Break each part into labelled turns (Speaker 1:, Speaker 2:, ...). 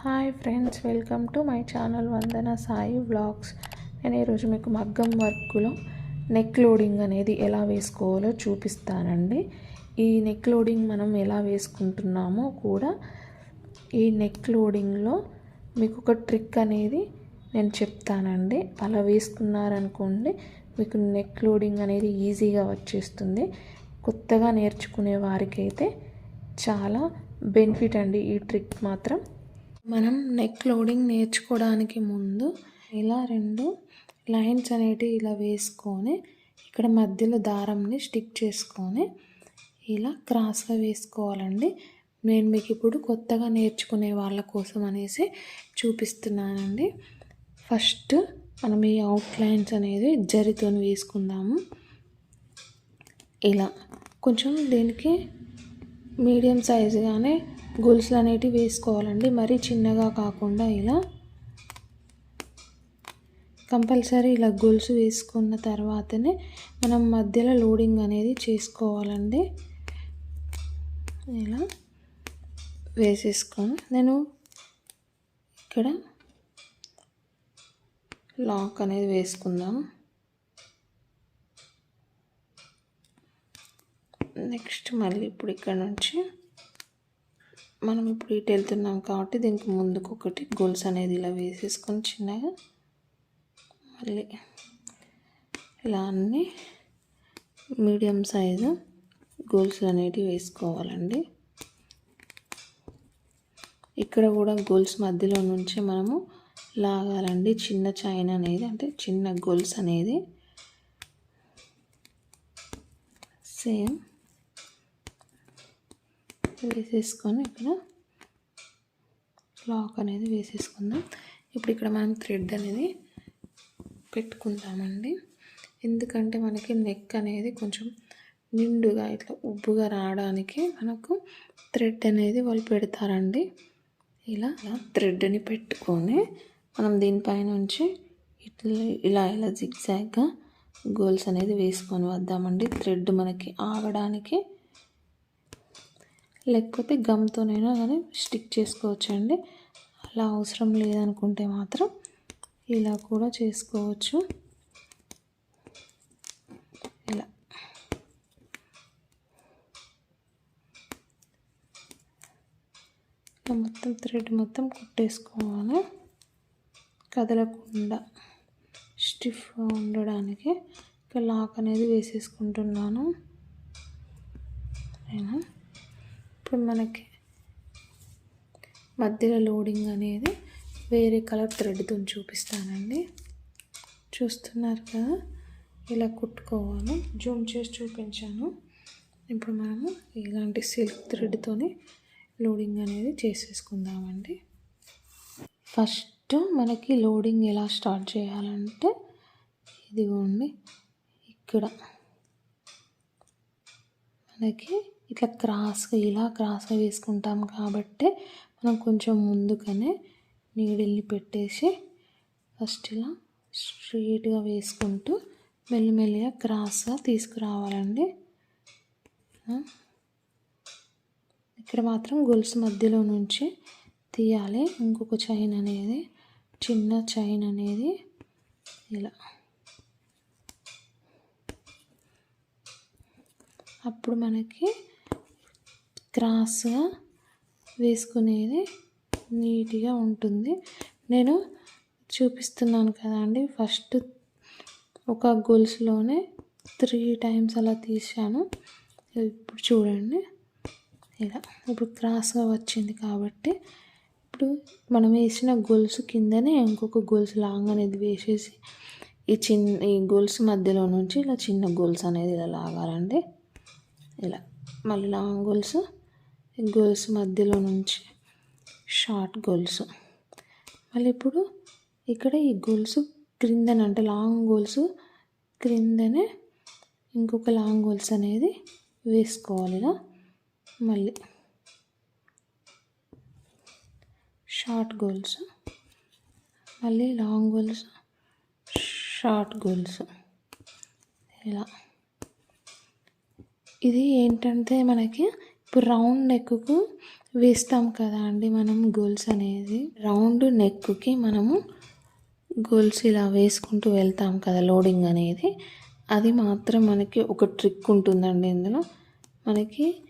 Speaker 1: Hi friends welcome to my channel Vandana Sai vlogs. నేను ఈరోజు మీకు మగ్గం వర్క్లో నెక్ లోడింగ్ అనేది ఎలా వేసుకోవాలో చూపిస్తానండి. ఈ నెక్ లోడింగ్ మనం ఎలా వేసుకుంటున్నామో కూడా ఈ నెక్ లోడింగ్లో మీకు ఒక ట్రిక్ అనేది నేను చెప్తానండి. అలా వేసుకున్నారనుకోండి మీకు నెక్ లోడింగ్ అనేది ఈజీగా వచ్చేస్తుంది. కొత్తగా నేర్చుకునే వారికైతే చాలా బెనిఫిట్ అండి ఈ ట్రిక్ మాత్రం. మనం నెక్ లోడింగ్ నేర్చుకోవడానికి ముందు ఇలా రెండు లైన్స్ అనేటివి ఇలా వేసుకొని ఇక్కడ మధ్యలో దారంని స్టిక్ చేసుకొని ఇలా క్రాస్గా వేసుకోవాలండి. నేను మీకు ఇప్పుడు కొత్తగా నేర్చుకునే వాళ్ళ కోసం అనేసి చూపిస్తున్నానండి. ఫస్ట్ మనం ఈ అవుట్ లైన్స్ అనేది జరితో వేసుకుందాము. ఇలా కొంచెం దీనికి మీడియం సైజుగానే గొలుసులు అనేటివి వేసుకోవాలండి. మరీ చిన్నగా కాకుండా ఇలా కంపల్సరీ ఇలా గొలుసు వేసుకున్న తర్వాతనే మనం మధ్యలో లోడింగ్ అనేది చేసుకోవాలండి. ఇలా వేసేసుకొని నేను ఇక్కడ లాక్ అనేది వేసుకుందాం. నెక్స్ట్ మళ్ళీ ఇప్పుడు ఇక్కడ నుంచి మనం ఇప్పుడు ఇటు వెళ్తున్నాం కాబట్టి దీనికి ముందుకు ఒకటి గోల్స్ అనేది ఇలా వేసేసుకొని చిన్నగా మళ్ళీ ఇలా అన్ని మీడియం సైజు గోల్స్ అనేటివి వేసుకోవాలండి. ఇక్కడ కూడా గోల్స్ మధ్యలో నుంచి మనము లాగాలండి. చిన్న చైన్ అనేది అంటే చిన్న గోల్స్ అనేది సేమ్ వేసేసుకొని ఇక్కడ లాక్ అనేది వేసేసుకుందాం. ఇప్పుడు ఇక్కడ మనం థ్రెడ్ అనేది పెట్టుకుందామండి. ఎందుకంటే మనకి నెక్ అనేది కొంచెం నిండుగా ఇట్లా ఉబ్బుగా రావడానికి మనకు థ్రెడ్ అనేది వాళ్ళు పెడతారండి. ఇలా థ్రెడ్ని పెట్టుకొని మనం దీనిపైనుంచి ఇట్లా ఇలా ఇలా జిగ్జాగ్గా గోల్స్ అనేది వేసుకొని వద్దామండి. థ్రెడ్ మనకి ఆగడానికి లేకపోతే గమ్తోనైనా కానీ స్టిక్ చేసుకోవచ్చు అండి అలా అవసరం లేదనుకుంటే మాత్రం ఇలా కూడా చేసుకోవచ్చు. ఇలా. ఇలా మొత్తం థ్రెడ్ మొత్తం కుట్టేసుకోవాలి. కదలకుండా స్టిఫ్గా ఉండడానికి. ఇక లాక్ అనేది వేసేసుకుంటున్నాను. నేను ఇప్పుడు మనకి మధ్యలో లోడింగ్ అనేది వేరే కలర్ థ్రెడ్తో చూపిస్తానండి. చూస్తున్నారు కదా? ఇలా కుట్టుకోవాలి. జూమ్ చేసి చూపించాను. ఇప్పుడు మనము ఇలాంటి సిల్క్ థ్రెడ్తోనే లోడింగ్ అనేది చేసేసుకుందామండి. ఫస్ట్ మనకి లోడింగ్ ఎలా స్టార్ట్ చేయాలంటే ఇదిగోండి. ఇక్కడ మనకి ఇట్లా క్రాస్గా ఇలా క్రాస్గా వేసుకుంటాం కాబట్టి మనం కొంచెం ముందుగానే నీడిల్ని పెట్టేసి ఫస్ట్ ఇలా స్ట్రీట్గా వేసుకుంటూ మెల్లిమెల్లిగా క్రాస్గా తీసుకురావాలండి. ఇక్కడ మాత్రం గొలుసు మధ్యలో నుంచి తీయాలి. ఇంకొక చైన్ అనేది చిన్న చైన్ అనేది ఇలా. అప్పుడు మనకి క్రాస్గా వేసుకునేది నీట్గా ఉంటుంది. నేను చూపిస్తున్నాను కదా అండి. ఫస్ట్ ఒక గొలుసులోనే త్రీ టైమ్స్ అలా తీసాను ఇప్పుడు చూడండి. ఇలా ఇప్పుడు క్రాస్గా వచ్చింది కాబట్టి ఇప్పుడు మనం వేసిన గొలుసు కిందనే ఇంకొక గొలుసు లాంగ్ అనేది వేసేసి ఈ చిన్న ఈ గొలుసు మధ్యలో నుంచి ఇలా చిన్న గొలుసు అనేది ఇలా లాగాలండి. ఇలా మళ్ళీ లాంగ్ గొలుసు గోల్స్ మధ్యలో నుంచి. షార్ట్ గొలుసు. మళ్ళీ ఇప్పుడు ఇక్కడ ఈ గొలుసు క్రిందన అంటే లాంగ్ గోల్స్ క్రిందనే ఇంకొక లాంగ్ గోల్స్ అనేది వేసుకోవాలి ఇలా. మళ్ళీ షార్ట్ గోల్స్. మళ్ళీ లాంగ్ గోల్స్. Short goals. ఇలా. ఇది ఏంటంటే మనకి ఇప్పుడు రౌండ్ నెక్కు వేస్తాం కదా అండి మనం గోల్స్ అనేది. రౌండ్ నెక్కి మనము గోల్స్ ఇలా వేసుకుంటూ వెళ్తాం కదా లోడింగ్ అనేది. అది మాత్రం మనకి ఒక ట్రిక్ ఉంటుందండి ఇందులో. మనకి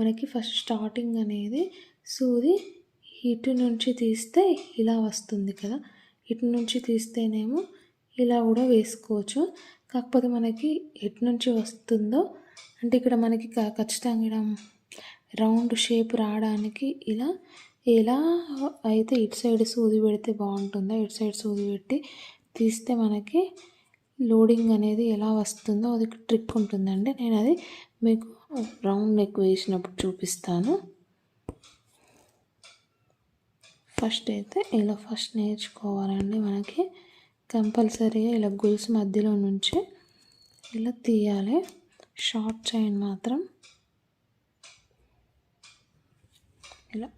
Speaker 1: మనకి ఫస్ట్ స్టార్టింగ్ అనేది సూది ఇటు నుంచి తీస్తే ఇలా వస్తుంది కదా. ఇటు నుంచి తీస్తేనేమో ఇలా కూడా వేసుకోవచ్చు. కాకపోతే మనకి ఎటు నుంచి వస్తుందో అంటే ఇక్కడ మనకి క- ఖచ్చితంగా రౌండ్ షేప్ రావడానికి ఇలా ఎలా అయితే ఇటు సైడ్ సూది పెడితే బాగుంటుందో ఇటు సైడ్ సూది పెట్టి తీస్తే మనకి లోడింగ్ అనేది ఎలా వస్తుందో అది ట్రిక్ ఉంటుందండి. నేను అది మీకు రౌండ్ నెక్ వేసినప్పుడు చూపిస్తాను. ఫస్ట్ అయితే ఇలా ఫస్ట్ నేర్చుకోవాలండి మనకి. కంపల్సరీగా ఇలా గొలుసు మధ్యలో నుంచి ఇలా తీయాలి. షార్ట్ చైన్ మాత్రం. ఇలా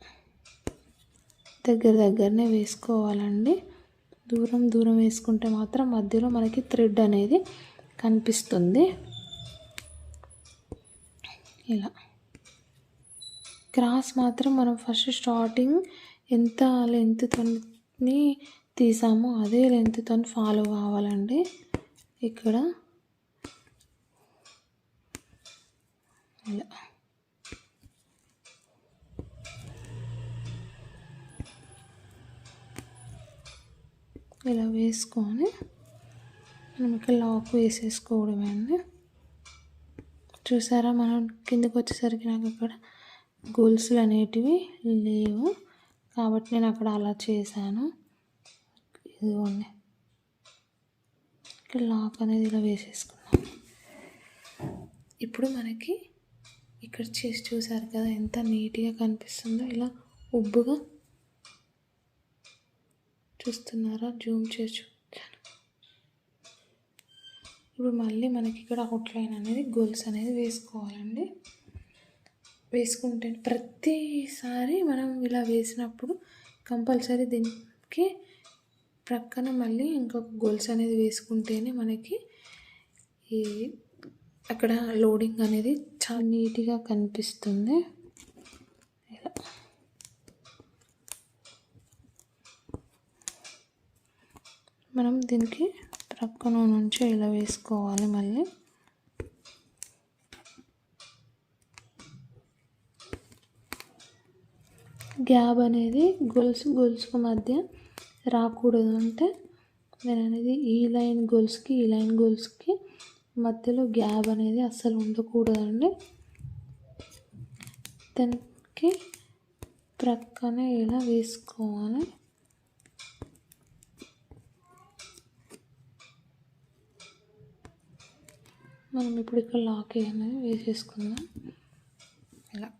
Speaker 1: దగ్గర దగ్గరనే వేసుకోవాలండి. దూరం దూరం వేసుకుంటే మాత్రం మధ్యలో మనకి థ్రెడ్ అనేది కనిపిస్తుంది. ఇలా క్రాస్ మాత్రం మనం ఫస్ట్ స్టార్టింగ్ ఎంత లెంత్తోని తీసామో అదే లెంత్తో ఫాలో కావాలండి. ఇక్కడ ఇలా ఇలా వేసుకొని మనం ఇక్కడ లాక్ వేసేసుకోవడమే అండి. చూసారా మనం కిందకి వచ్చేసరికి నాకు అక్కడ గోల్స్లు అనేటివి లేవు. కాబట్టి నేను అక్కడ అలా చేశాను. ఇదిగోండి. ఇక్కడ లాక్ అనేది ఇలా వేసేసుకున్నాను ఇప్పుడు మనకి ఇక్కడ చేసి చూసారు కదా ఎంత నీట్గా కనిపిస్తుందో. ఇలా ఉబ్బుగా చూస్తున్నారా? జూమ్ చేసి చూపించాను. ఇప్పుడు మళ్ళీ మనకి ఇక్కడ అవుట్లైన్ అనేది గోల్స్ అనేది వేసుకోవాలండి. వేసుకుంటే ప్రతిసారి మనం ఇలా వేసినప్పుడు కంపల్సరీ దీనికి ప్రక్కన మళ్ళీ ఇంకొక గోల్స్ అనేది వేసుకుంటేనే మనకి ఈ అక్కడ లోడింగ్ అనేది చాలా నీట్గా కనిపిస్తుంది. మనం దీనికి ప్రక్కన నుంచి ఇలా వేసుకోవాలి మళ్ళీ. గ్యాబ్ అనేది గొలుసు గొలుసుకు మధ్య రాకూడదు అంటే నేను అనేది ఈ లైన్ గొలుసుకి ఈ లైన్ గొలుసుకి మధ్యలో గ్యాబ్ అనేది అస్సలు ఉండకూడదండి. దానికి ప్రక్కనే ఇలా వేసుకోవాలి. మనం ఇప్పుడు ఇక్కడ లాక్ అనేది వేసేసుకుందాం. ఇలా.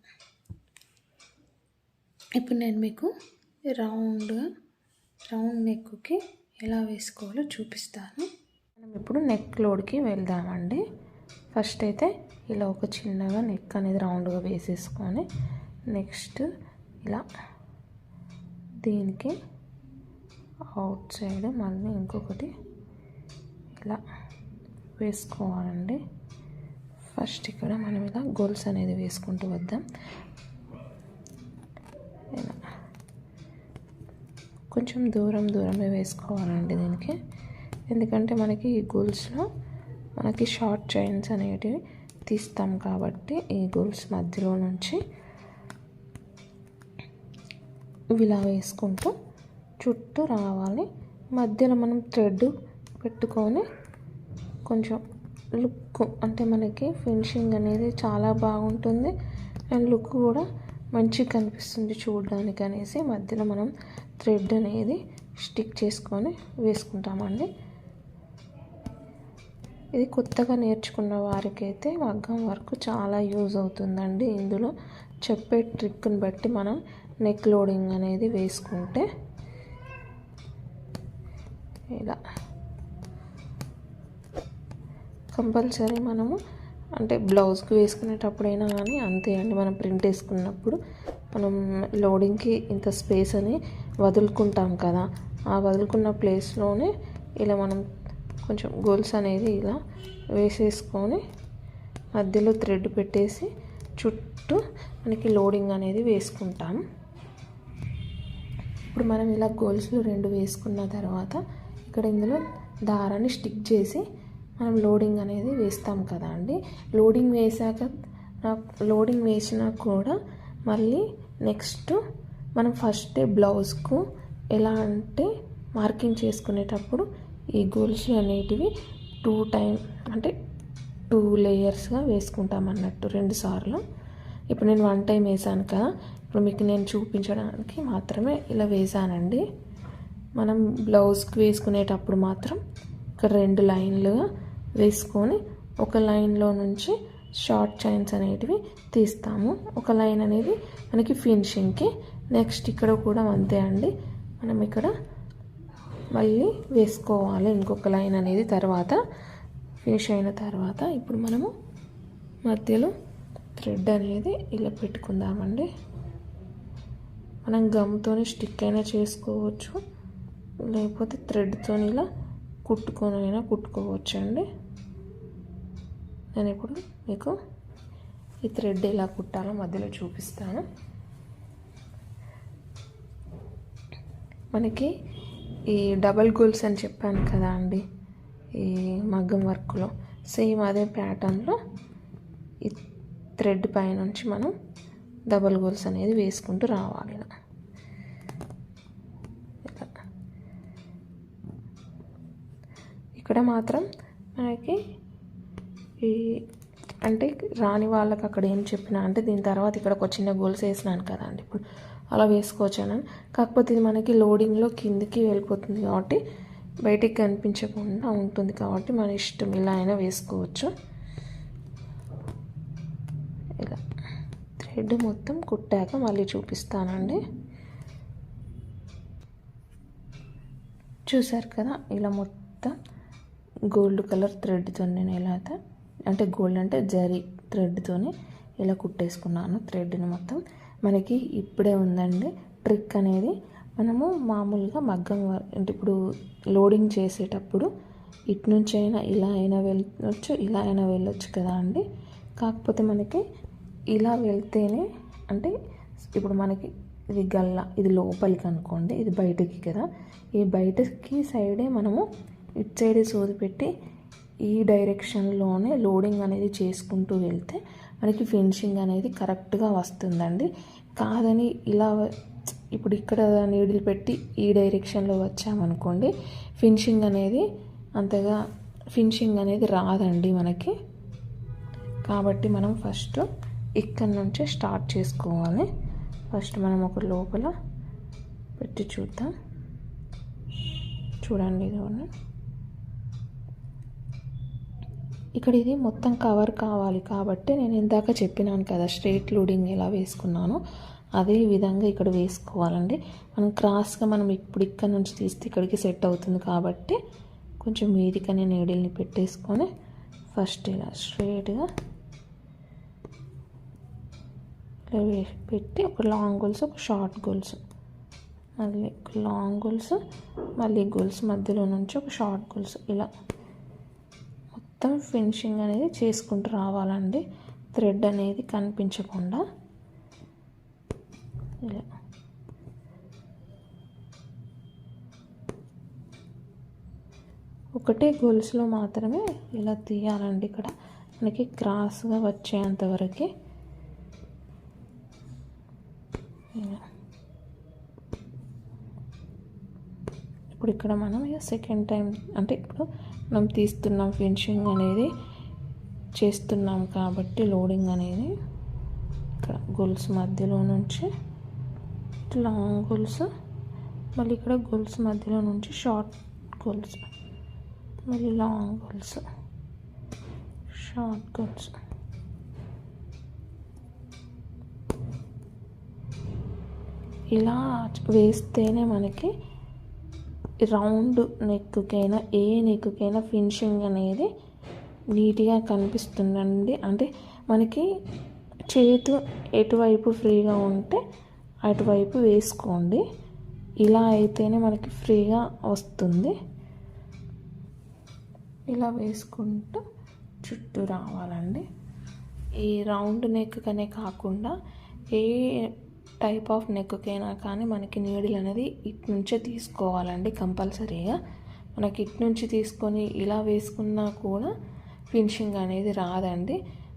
Speaker 1: ఇప్పుడు నేను మీకు రౌండ్గా రౌండ్ నెక్కి ఎలా వేసుకోవాలో చూపిస్తాను. మనం ఇప్పుడు నెక్ లోడ్కి వెళ్దామండి. ఫస్ట్ అయితే ఇలా ఒక చిన్నగా నెక్ అనేది రౌండ్గా వేసేసుకొని నెక్స్ట్ ఇలా దీనికి అవుట్ సైడ్ మళ్ళీ ఇంకొకటి ఇలా వేసుకోవాలండి. ఫస్ట్ ఇక్కడ మనం ఇలా గోల్స్ అనేది వేసుకుంటూ వద్దాం. ఇలా. కొంచెం దూరం దూరమే వేసుకోవాలండి దీనికి. ఎందుకంటే మనకి ఈ గోల్స్లో మనకి షార్ట్ చైన్స్ అనేటివి తీస్తాం కాబట్టి ఈ గోల్స్ మధ్యలో నుంచి ఇలా వేసుకుంటూ చుట్టూ రావాలి. మధ్యలో మనం థ్రెడ్ పెట్టుకొని కొంచెం లుక్ అంటే మనకి ఫినిషింగ్ అనేది చాలా బాగుంటుంది. అండ్ లుక్ కూడా మంచిగా కనిపిస్తుంది చూడడానికి అనేసి మధ్యలో మనం థ్రెడ్ అనేది స్టిక్ చేసుకొని వేసుకుంటామండి. ఇది కొత్తగా నేర్చుకున్న వారికైతే మగ్గం వర్క్ చాలా యూజ్ అవుతుందండి. ఇందులో చెప్పే ట్రిక్ని బట్టి మనం నెక్ లోడింగ్ అనేది వేసుకుంటే ఇలా కంపల్సరీ మనము అంటే బ్లౌజ్కి వేసుకునేటప్పుడైనా కానీ అంతే అండి. మనం ప్రింట్ వేసుకున్నప్పుడు మనం లోడింగ్కి ఇంత స్పేస్ అని వదులుకుంటాం కదా. ఆ వదులుకున్న ప్లేస్లోనే ఇలా మనం కొంచెం గోల్స్ అనేది ఇలా వేసేసుకొని మధ్యలో థ్రెడ్ పెట్టేసి చుట్టూ మనకి లోడింగ్ అనేది వేసుకుంటాం. ఇప్పుడు మనం ఇలా గోల్స్లు రెండు వేసుకున్న తర్వాత ఇక్కడ ఇందులో దారాన్ని స్టిక్ చేసి మనం లోడింగ్ అనేది వేస్తాం కదా అండి. లోడింగ్ వేసాక లోడింగ్ వేసినా కూడా మళ్ళీ నెక్స్ట్ మనం ఫస్ట్ బ్లౌజ్కు ఎలా అంటే మార్కింగ్ చేసుకునేటప్పుడు ఈ గోల్స్ అనేటివి టూ టైం అంటే టూ లేయర్స్గా వేసుకుంటాం అన్నట్టు రెండు సార్లు. ఇప్పుడు నేను వన్ టైం వేసాను కదా ఇప్పుడు మీకు నేను చూపించడానికి మాత్రమే ఇలా వేసానండి. మనం బ్లౌజ్కి వేసుకునేటప్పుడు మాత్రం ఇక్కడ రెండు లైన్లుగా వేసుకొని ఒక లైన్లో నుంచి షార్ట్ చైన్స్ అనేటివి తీస్తాము. ఒక లైన్ అనేది మనకి ఫినిషింగ్కి. నెక్స్ట్ ఇక్కడ కూడా అంతే అండి. మనం ఇక్కడ మళ్ళీ వేసుకోవాలి ఇంకొక లైన్ అనేది తర్వాత. ఫినిష్ అయిన తర్వాత ఇప్పుడు మనము మధ్యలో థ్రెడ్ అనేది ఇలా పెట్టుకుందామండి. మనం గమ్తోనే స్టిక్ అయినా చేసుకోవచ్చు. లేకపోతే థ్రెడ్తో ఇలా కుట్టుకొని అయినా కుట్టుకోవచ్చు అండి నేను ఇప్పుడు మీకు ఈ థ్రెడ్ ఎలా కుట్టాలో మధ్యలో చూపిస్తాను. మనకి ఈ డబల్ గోల్స్ అని చెప్పాను కదా అండి ఈ మగ్గం వర్క్లో. సేమ్ అదే ప్యాటర్న్లో ఈ థ్రెడ్ పైనుంచి మనం డబల్ గోల్స్ అనేది వేసుకుంటూ రావాలి ఇలా ఇక్కడ మాత్రం మనకి ఈ అంటే రాని వాళ్ళకి అక్కడ ఏం చెప్పినా అంటే దీని తర్వాత ఇక్కడ ఒక చిన్న గోల్స్ వేసినాను కదా అండి. ఇప్పుడు అలా వేసుకోవచ్చాను కాకపోతే ఇది మనకి లోడింగ్లో కిందికి వెళ్ళిపోతుంది కాబట్టి బయటికి కనిపించకుండా ఉంటుంది కాబట్టి మన ఇష్టం ఇలా అయినా వేసుకోవచ్చు. ఇలా థ్రెడ్ మొత్తం కుట్టాక మళ్ళీ చూపిస్తానండి. చూసారు కదా? ఇలా మొత్తం గోల్డ్ కలర్ థ్రెడ్తో నేను ఎలా అయితే అంటే గోల్డ్ అంటే జరీ థ్రెడ్తోనే ఇలా కుట్టేసుకున్నాను థ్రెడ్ని మొత్తం. మనకి ఇప్పుడే ఉందండి. ట్రిక్ అనేది మనము మామూలుగా మగ్గం అంటే ఇప్పుడు లోడింగ్ చేసేటప్పుడు ఇటు నుంచి అయినా ఇలా అయినా వెళ్ళొచ్చు ఇలా అయినా వెళ్ళొచ్చు కదా అండి. కాకపోతే మనకి ఇలా వెళ్తేనే అంటే ఇప్పుడు మనకి ఇది గల్ల ఇది లోపలికి అనుకోండి ఇది బయటికి కదా. ఈ బయటకి సైడే మనము ఇటు సైడ్ సోది పెట్టి ఈ డైరెక్షన్లోనే లోడింగ్ అనేది చేసుకుంటూ వెళ్తే మనకి ఫినిషింగ్ అనేది కరెక్ట్గా వస్తుందండి. కాదని ఇలా ఇప్పుడు ఇక్కడ నీడిల్ పెట్టి ఈ డైరెక్షన్లో వచ్చామనుకోండి ఫినిషింగ్ అనేది అంతగా ఫినిషింగ్ అనేది రాదండి మనకి. కాబట్టి మనం ఫస్ట్ ఇక్కడ నుంచే స్టార్ట్ చేసుకోవాలి. ఫస్ట్ మనం ఒక లోపల పెట్టి చూద్దాం. చూడండి ఇది ఇక్కడ ఇది మొత్తం కవర్ కావాలి కాబట్టి నేను ఇందాక చెప్పినాను కదా స్ట్రెయిట్ లూడింగ్ ఎలా వేసుకున్నానో అదే విధంగా ఇక్కడ వేసుకోవాలండి. మనం క్రాస్గా మనం ఇప్పుడు ఇక్కడ నుంచి తీస్తే ఇక్కడికి సెట్ అవుతుంది కాబట్టి కొంచెం మీదికనే నీడిల్ని పెట్టేసుకొని ఫస్ట్ ఇలా స్ట్రెయిట్గా ఇలా పెట్టి ఒక లాంగ్ గోల్స్ ఒక షార్ట్ గోల్స్ మళ్ళీ లాంగ్ గోల్స్ మళ్ళీ గోల్స్ మధ్యలో నుంచి ఒక షార్ట్ గోల్స్ ఇలా మొత్తం ఫినిషింగ్ అనేది చేసుకుంటూ రావాలండి. థ్రెడ్ అనేది కనిపించకుండా. ఇలా. ఒకటే గొలుసులో మాత్రమే ఇలా తీయాలండి ఇక్కడ. మనకి క్రాస్గా వచ్చేంతవరకు ఇలా. ఇప్పుడు ఇక్కడ మనం ఇక సెకండ్ టైం అంటే ఇప్పుడు మనం తీస్తున్నాం ఫినిషింగ్ అనేది చేస్తున్నాం కాబట్టి లోడింగ్ అనేది ఇక్కడ గొలుసు మధ్యలో నుంచి లాంగ్ గొలుసు మళ్ళీ ఇక్కడ గొలుసు మధ్యలో నుంచి షార్ట్ గొలుసు మళ్ళీ లాంగ్ గొలుసు షార్ట్ గొలుసు ఇలా వేస్తేనే మనకి రౌండ్ నెక్కుకైనా ఏ నెక్కుకైనా ఫినిషింగ్ అనేది నీట్గా కనిపిస్తుందండి. అంటే మనకి చేతు ఎటువైపు ఫ్రీగా ఉంటే అటువైపు వేసుకోండి. ఇలా అయితేనే మనకి ఫ్రీగా వస్తుంది. ఇలా వేసుకుంటూ చుట్టూ రావాలండి. ఈ రౌండ్ నెక్కనే కాకుండా ఏ టైప్ ఆఫ్ నెక్కకైనా కానీ మనకి నీడిల్ అనేది ఇటు నుంచే తీసుకోవాలండి కంపల్సరీగా. మనకి ఇటు నుంచి తీసుకొని ఇలా వేసుకున్నా కూడా ఫినిషింగ్ అనేది రాదండి.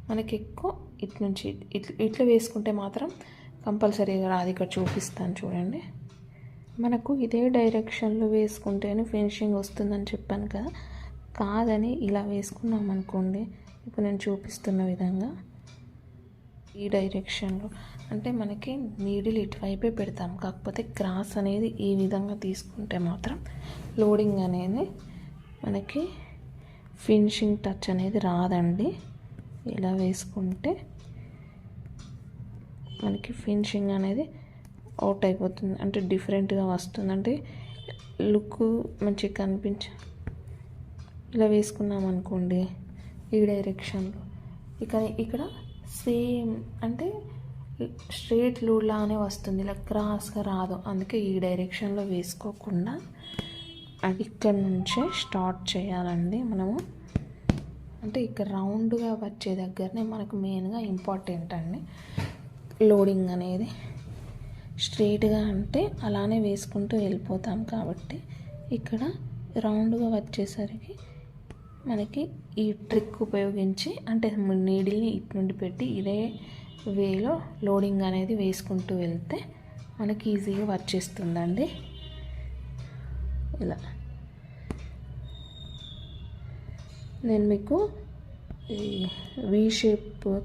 Speaker 1: మనకి ఎక్కువ ఇటు నుంచి ఇట్లా ఇట్లా వేసుకుంటే మాత్రం కంపల్సరీగా రాదు. ఇక్కడ చూపిస్తాను చూడండి. మనకు ఇదే డైరెక్షన్లో వేసుకుంటేనే ఫినిషింగ్ వస్తుందని చెప్పాను కదా. కాదని ఇలా వేసుకున్నాం అనుకోండి ఇప్పుడు నేను చూపిస్తున్న విధంగా ఈ డైరెక్షన్లో అంటే మనకి నీడిల్ ఇటువైపే పెడతాం. కాకపోతే క్రాస్ అనేది ఈ విధంగా తీసుకుంటే మాత్రం లోడింగ్ అనేది మనకి ఫినిషింగ్ టచ్ అనేది రాదండి. ఇలా వేసుకుంటే మనకి ఫినిషింగ్ అనేది అవుట్ అయిపోతుంది. అంటే డిఫరెంట్గా వస్తుంది. అంటే లుక్ మంచిగా కనిపించ ఇలా వేసుకున్నాం అనుకోండి ఈ డైరెక్షన్లో ఇక ఇక్కడ సేమ్ అంటే స్ట్రేట్ లానే వస్తుంది. ఇలా క్రాస్గా రాదు. అందుకే ఈ డైరెక్షన్లో వేసుకోకుండా అది ఇక్కడ నుంచే స్టార్ట్ చేయాలండి మనము. అంటే ఇక్కడ రౌండ్గా వచ్చే దగ్గరనే మనకు మెయిన్గా ఇంపార్టెంట్ అండి లోడింగ్ అనేది స్ట్రేట్గా అంటే అలానే వేసుకుంటూ వెళ్ళిపోతాం కాబట్టి ఇక్కడ రౌండ్గా వచ్చేసరికి మనకి ఈ ట్రిక్ ఉపయోగించి అంటే నీడిల్ని ఇటు నుండి పెట్టి ఇదే వేలో లోడింగ్ అనేది వేసుకుంటూ వెళ్తే మనకి ఈజీగా వర్క్ చేస్తుందండి. ఇలా. నేను మీకు వీ షేప్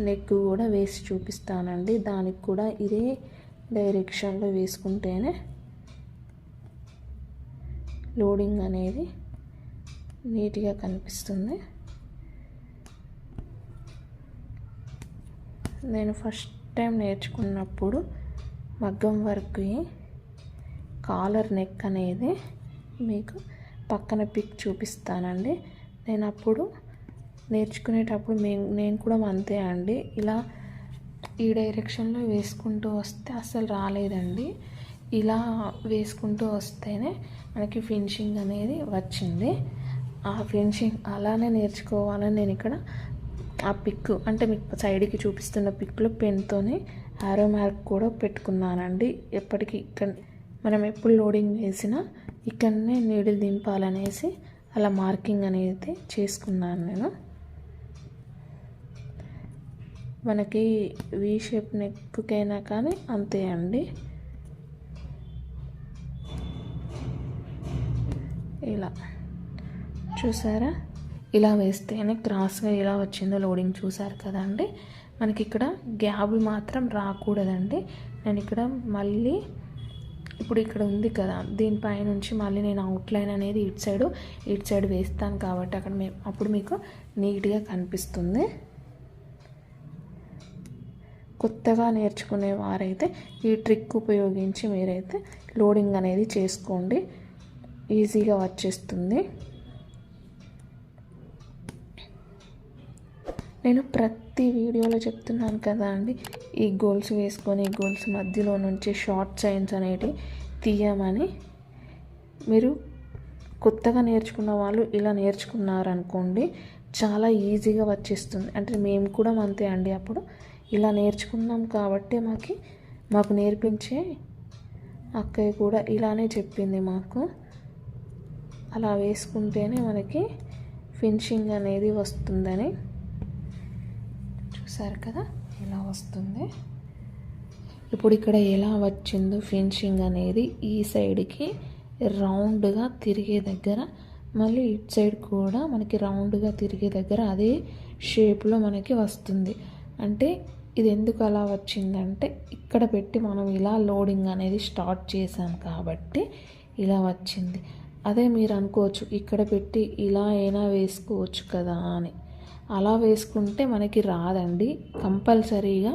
Speaker 1: నెక్ కూడా వేసి చూపిస్తానండి. దానికి కూడా ఇదే డైరెక్షన్లో వేసుకుంటేనే లోడింగ్ అనేది నీట్గా కనిపిస్తుంది. నేను ఫస్ట్ టైం నేర్చుకున్నప్పుడు మగ్గం వర్క్ కాలర్ నెక్ అనేది మీకు పక్కన పిక్ చూపిస్తానండి. నేను అప్పుడు నేర్చుకునేటప్పుడు నేను కూడా అంతే అండి. ఇలా ఈ డైరెక్షన్లో వేసుకుంటూ వస్తే అసలు రాలేదండి. ఇలా వేసుకుంటూ వస్తేనే మనకి ఫినిషింగ్ అనేది వచ్చింది. ఆ ఫినిషింగ్ అలానే నేర్చుకోవాలని నేను ఇక్కడ ఆ పిక్ అంటే మీకు సైడ్కి చూపిస్తున్న పిక్లో పెన్తోనే ఆరో మార్క్ కూడా పెట్టుకున్నానండి. ఎప్పటికీ ఇక్కడ మనం ఎప్పుడు లోడింగ్ వేసినా ఇక్కడనే నీడిల్ దింపాలనేసి అలా మార్కింగ్ అనేది చేసుకున్నాను నేను. మనకి వీ షేప్ నెక్కైనా కానీ అంతే అండి. ఇలా. చూసారా? ఇలా వేస్తేనే క్రాస్గా ఎలా వచ్చిందో లోడింగ్ చూసారు కదండి మనకి ఇక్కడ గ్యాబ్ మాత్రం రాకూడదండి. నేను ఇక్కడ మళ్ళీ ఇప్పుడు ఇక్కడ ఉంది కదా దీనిపై నుంచి మళ్ళీ నేను అవుట్లైన్ అనేది ఇటు సైడ్ ఇటు సైడ్ వేస్తాను కాబట్టి అక్కడ మే అప్పుడు మీకు నీట్గా కనిపిస్తుంది. కొత్తగా నేర్చుకునే వారైతే ఈ ట్రిక్ ఉపయోగించి మీరైతే లోడింగ్ అనేది చేసుకోండి. ఈజీగా వచ్చేస్తుంది. నేను ప్రతి వీడియోలో చెప్తున్నాను కదా అండి ఈ గోల్స్ వేసుకొని ఈ గోల్స్ మధ్యలో నుంచి షార్ట్ సైన్స్ అనేటివి తీయమని. మీరు కొత్తగా నేర్చుకున్న వాళ్ళు ఇలా నేర్చుకున్నారనుకోండి చాలా ఈజీగా వచ్చేస్తుంది. అంటే మేము కూడా అంతే అండి అప్పుడు. ఇలా నేర్చుకున్నాం కాబట్టి మాకు మాకు నేర్పించే అక్కయ్య కూడా ఇలానే చెప్పింది మాకు. అలా వేసుకుంటేనే మనకి ఫినిషింగ్ అనేది వస్తుందని. చూసారు కదా ఇలా వస్తుంది. ఇప్పుడు ఇక్కడ ఎలా వచ్చిందో ఫినిషింగ్ అనేది ఈ సైడ్కి రౌండ్గా తిరిగే దగ్గర మళ్ళీ ఇటు సైడ్ కూడా మనకి రౌండ్గా తిరిగే దగ్గర అదే షేప్లో మనకి వస్తుంది. అంటే ఇది ఎందుకు అలా వచ్చిందంటే ఇక్కడ పెట్టి మనం ఇలా లోడింగ్ అనేది స్టార్ట్ చేసాం కాబట్టి ఇలా వచ్చింది. అదే మీరు అనుకోవచ్చు ఇక్కడ పెట్టి ఇలా అయినా వేసుకోవచ్చు కదా అని. అలా వేసుకుంటే మనకి రాదండి. కంపల్సరీగా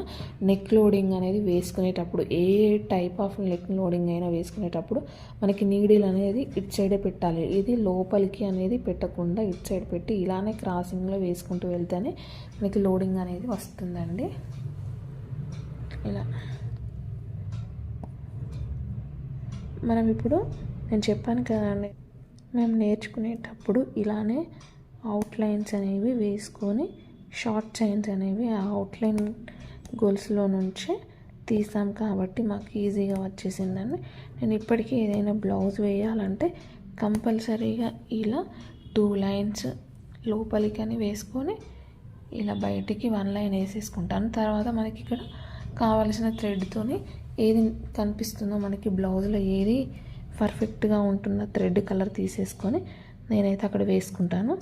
Speaker 1: నెక్ లోడింగ్ అనేది వేసుకునేటప్పుడు ఏ టైప్ ఆఫ్ నెక్ లోడింగ్ అయినా వేసుకునేటప్పుడు మనకి నీడిల్ అనేది ఇటు సైడే పెట్టాలి. ఇది లోపలికి అనేది పెట్టకుండా ఇటు సైడ్ పెట్టి ఇలానే క్రాసింగ్లో వేసుకుంటూ వెళ్తేనే మనకి లోడింగ్ అనేది వస్తుందండి. ఇలా. మనం ఇప్పుడు నేను చెప్పాను కదండి మేము నేర్చుకునేటప్పుడు ఇలానే అవుట్లైన్స్ అనేవి వేసుకొని షార్ట్ చైన్స్ అనేవి ఆ అవుట్లైన్ గోల్స్లో నుంచి తీసాం కాబట్టి మాకు ఈజీగా వచ్చేసిందండి. నేను ఇప్పటికీ ఏదైనా బ్లౌజ్ వేయాలంటే కంపల్సరీగా ఇలా టూ లైన్స్ లోపలికని వేసుకొని ఇలా బయటికి వన్ లైన్ వేసేసుకుంటాను. తర్వాత మనకి ఇక్కడ కావలసిన థ్రెడ్తోని ఏది కనిపిస్తుందో మనకి బ్లౌజ్లో ఏది పర్ఫెక్ట్గా ఉంటుందో థ్రెడ్ కలర్ తీసేసుకొని నేనైతే అక్కడ వేసుకుంటాను.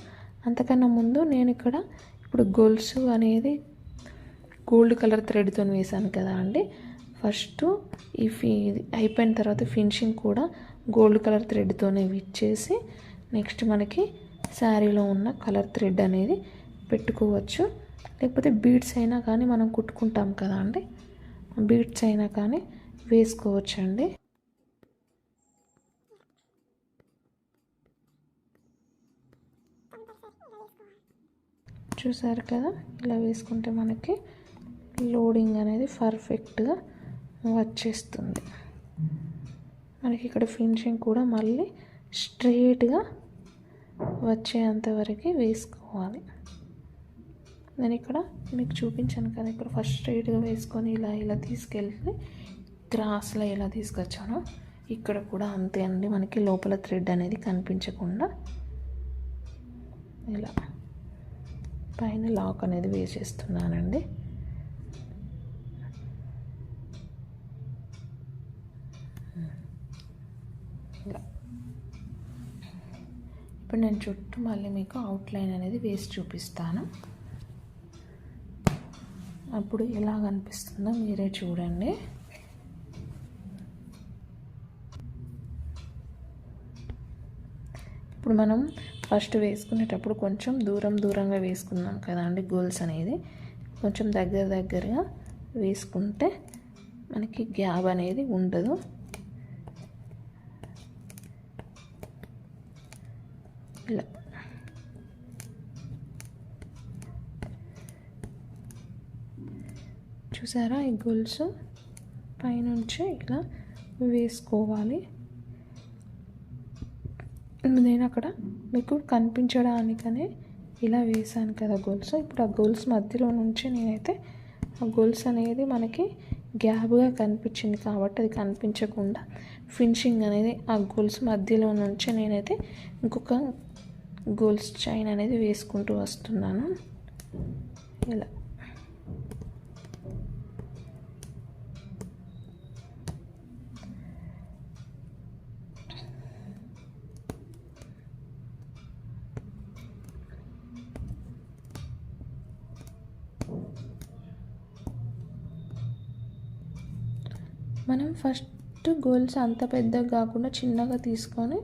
Speaker 1: అంతకన్నా ముందు నేను ఇక్కడ ఇప్పుడు గొలుసు అనేది గోల్డ్ కలర్ థ్రెడ్తో వేసాను కదా అండి. ఫస్ట్ ఈ ఫీ అయిపోయిన తర్వాత ఫినిషింగ్ కూడా గోల్డ్ కలర్ థ్రెడ్తోనే ఇచ్చేసి నెక్స్ట్ మనకి శారీలో ఉన్న కలర్ థ్రెడ్ అనేది పెట్టుకోవచ్చు. లేకపోతే బీడ్స్ అయినా కానీ మనం కుట్టుకుంటాం కదా అండి. బీడ్స్ అయినా కానీ వేసుకోవచ్చు అండి చూసారు కదా? ఇలా వేసుకుంటే మనకి లోడింగ్ అనేది పర్ఫెక్ట్గా వచ్చేస్తుంది. మనకి ఇక్కడ ఫినిషింగ్ కూడా మళ్ళీ స్ట్రేట్గా వచ్చేంత వరకు వేసుకోవాలి. నేను ఇక్కడ మీకు చూపించాను కదా ఇక్కడ ఫస్ట్ స్ట్రైట్గా వేసుకొని ఇలా ఇలా తీసుకెళ్ళి గ్రాస్లో ఎలా తీసుకొచ్చానో. ఇక్కడ కూడా అంతే అండి మనకి లోపల థ్రెడ్ అనేది కనిపించకుండా. ఇలా. పైన లాక్ అనేది వేసేస్తున్నానండి. ఇప్పుడు నేను చుట్టూ మళ్ళీ మీకు అవుట్లైన్ అనేది వేసి చూపిస్తాను. అప్పుడు ఎలా కనిపిస్తుందో మీరే చూడండి. ఇప్పుడు మనం ఫస్ట్ వేసుకునేటప్పుడు కొంచెం దూరం దూరంగా వేసుకున్నాం కదా అండి గోల్స్ అనేది. కొంచెం దగ్గర దగ్గరగా వేసుకుంటే మనకి గ్యాప్ అనేది ఉండదు. ఇలా. చూసారా ఈ గొలుసు? పైనుంచి ఇలా వేసుకోవాలి. నేను అక్కడ మీకు కనిపించడానికనే ఇలా వేసాను కదా గొలుసు. ఇప్పుడు ఆ గొలుసు మధ్యలో నుంచి నేనైతే ఆ గొలుసు అనేది మనకి గ్యాప్గా కనిపించింది కాబట్టి అది కనిపించకుండా ఫినిషింగ్ అనేది ఆ గొలుసు మధ్యలో నుంచి నేనైతే ఇంకొక గోల్స్ చైన్ అనేది వేసుకుంటూ వస్తున్నాను. ఇలా మనం ఫస్ట్ గోల్స్ అంత పెద్దగా కాకుండా చిన్నగా తీసుకొని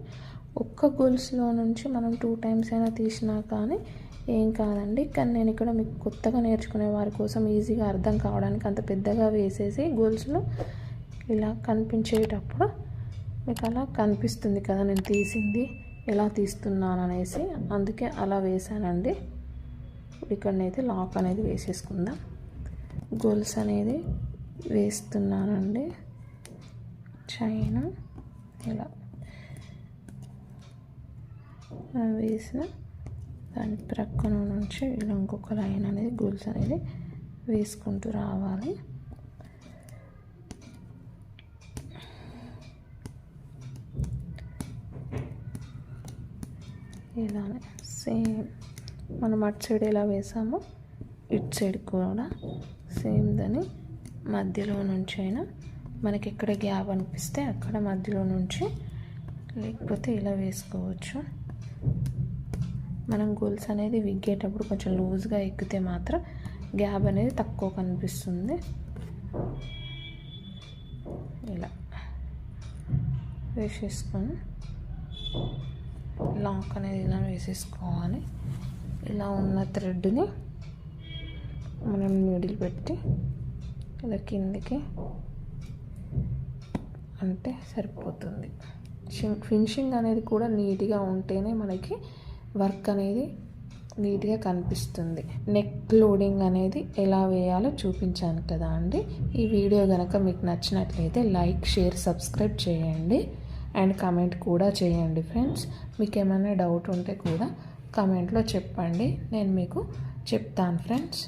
Speaker 1: ఒక్క గోల్స్లో నుంచి మనం టూ టైమ్స్ అయినా తీసినా కానీ ఏం కాదండి. కానీ నేను ఇక్కడ మీకు కొత్తగా నేర్చుకునే వారి కోసం ఈజీగా అర్థం కావడానికి అంత పెద్దగా వేసేసి గోల్స్లో ఇలా కనిపించేటప్పుడు మీకు అలా కనిపిస్తుంది కదా నేను తీసింది ఎలా తీస్తున్నాను అనేసి. అందుకే అలా వేసానండి ఇక్కడనైతే లాక్ అనేది వేసేసుకుందాం. గోల్స్ అనేది వేస్తున్నానండి. చైన్ ఇలా వేసిన దాని ప్రక్కన నుంచి ఇలా ఇంకొక లైన్ అనేది గోల్స్ అనేది వేసుకుంటూ రావాలి. ఇలానే సేమ్ మనం అటు సైడ్ ఎలా వేసామో ఇటు సైడ్ కూడా సేమ్ దాన్ని మధ్యలో నుంచి అయినా మనకి ఎక్కడ గ్యాప్ అనిపిస్తే అక్కడ మధ్యలో నుంచి లేకపోతే ఇలా వేసుకోవచ్చు. మనం గోల్స్ అనేది విగ్గేటప్పుడు కొంచెం లూజ్గా ఎక్కితే మాత్రం గ్యాప్ అనేది తక్కువ కనిపిస్తుంది. ఇలా వేసేసుకొని లాక్ అనేది ఇలా వేసేసుకోవాలి. ఇలా ఉన్న థ్రెడ్ని మనం మిడిల్ పెట్టి ఇలా కిందికి అంటే సరిపోతుంది. ఫినిషింగ్ అనేది కూడా నీట్గా ఉంటేనే మనకి వర్క్ అనేది నీట్గా కనిపిస్తుంది. నెక్ లోడింగ్ అనేది ఎలా వేయాలో చూపించాను కదా అండి. ఈ వీడియో కనుక మీకు నచ్చినట్లయితే లైక్ షేర్ సబ్స్క్రైబ్ చేయండి. అండ్ కమెంట్ కూడా చేయండి ఫ్రెండ్స్. మీకు ఏమైనా డౌట్ ఉంటే కూడా కమెంట్లో చెప్పండి. నేను మీకు చెప్తాను ఫ్రెండ్స్.